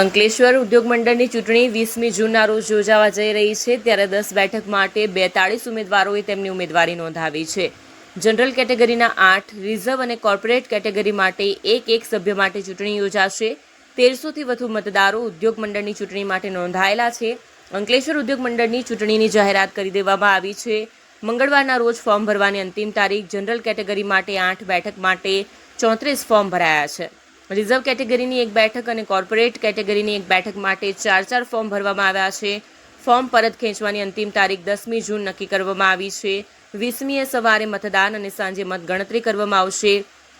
અંકલેશ્વર ઉદ્યોગ મંડળની ચૂંટણી વીસમી જૂનના રોજ યોજાવા જઈ રહી છે, ત્યારે દસ બેઠક માટે બેતાળીસ ઉમેદવારોએ તેમની ઉમેદવારી નોંધાવી છે. જનરલ કેટેગરીના આઠ, રિઝર્વ અને કોર્પોરેટ કેટેગરી માટે એક એક સભ્ય માટે ચૂંટણી યોજાશે. તેરસોથી વધુ મતદારો ઉદ્યોગ મંડળની ચૂંટણી માટે નોંધાયેલા છે. અંકલેશ્વર ઉદ્યોગ મંડળની ચૂંટણીની જાહેરાત કરી દેવામાં આવી છે. મંગળવારના રોજ ફોર્મ ભરવાની અંતિમ તારીખ જનરલ કેટેગરી માટે આઠ, બેઠક માટે ચોત્રીસ ફોર્મ ભરાયા છે. રિઝર્વ કેટેગરીની એક બેઠક અને કોર્પોરેટ કેટેગરીની એક બેઠક માટે ચાર ચાર ફોર્મ ભરવામાં આવ્યા છે. ફોર્મ પરત ખેંચવાની અંતિમ તારીખ દસમી જૂન નક્કી કરવામાં આવી છે. વીસમીએ સવારે મતદાન અને સાંજે મતગણતરી કરવામાં આવશે.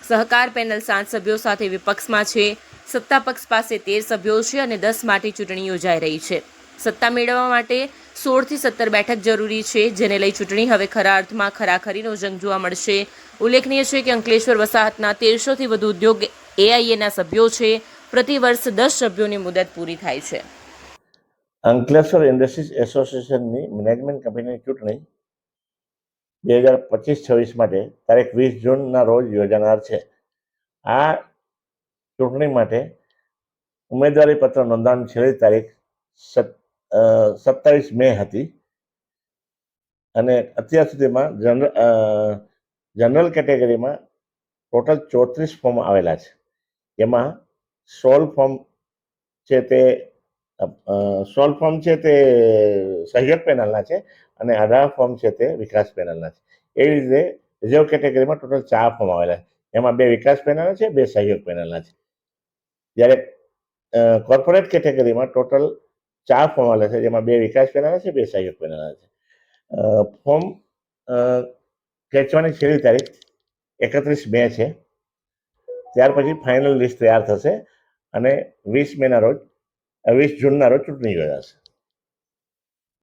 સહકાર પેનલ સાત સભ્યો સાથે વિપક્ષમાં છે. સત્તા પક્ષ પાસે તેર સભ્યો છે અને દસ માટે ચૂંટણી યોજાઈ રહી છે. સત્તા મેળવવા માટે સોળથી સત્તર બેઠક જરૂરી છે, જેને લઈ ચૂંટણી હવે ખરા અર્થમાં ખરાખરીનો જંગ જોવા મળશે. ઉલ્લેખનીય છે કે અંકલેશ્વર વસાહતના તેરસોથી વધુ ઉદ્યોગ એઆઈએના સભ્યો છે. પ્રતિ વર્ષ દસ સભ્યોની મુદત પૂરી થાય છે. અંકલેશ્વર ઇન્ડસ્ટ્રીઝ એસોસિએશનની મેનેજમેન્ટ કંપનીની ચૂંટણી બે હજાર પચીસ છવ્વીસ માટે તારીખ વીસ જૂનના રોજ યોજાનાર છે. આ ચૂંટણી માટે ઉમેદવારી પત્ર નોંધવાની છેલ્લી તારીખ સત સત્તાવીસ મે હતી. અને અત્યાર સુધીમાં જનરલ જનરલ કેટેગરીમાં ટોટલ ચોત્રીસ ફોર્મ આવેલા છે. એમાં સોલ ફોર્મ છે તે સોલ ફોર્મ છે તે સહયોગ પેનલના છે અને અઢાર ફોર્મ છે તે વિકાસ પેનલના છે. એવી રીતે રિઝર્વ કેટેગરીમાં ટોટલ ચાર ફોર્મ આવેલા છે. એમાં બે વિકાસ પેનલના છે, બે સહયોગ પેનલના છે. જ્યારે કોર્પોરેટ કેટેગરીમાં ટોટલ ચાર ફોર્મ આવેલા છે, જેમાં બે વિકાસ પેનલના છે, બે સહયોગ પેનલના છે. ફોર્મ ખેંચવાની છેલ્લી તારીખ એકત્રીસ મે છે. ત્યાર પછી ફાઇનલ લિસ્ટ તૈયાર થશે અને વીસ મેના રોજ વીસ જૂનના રોજ ચૂંટણી યોજાશે.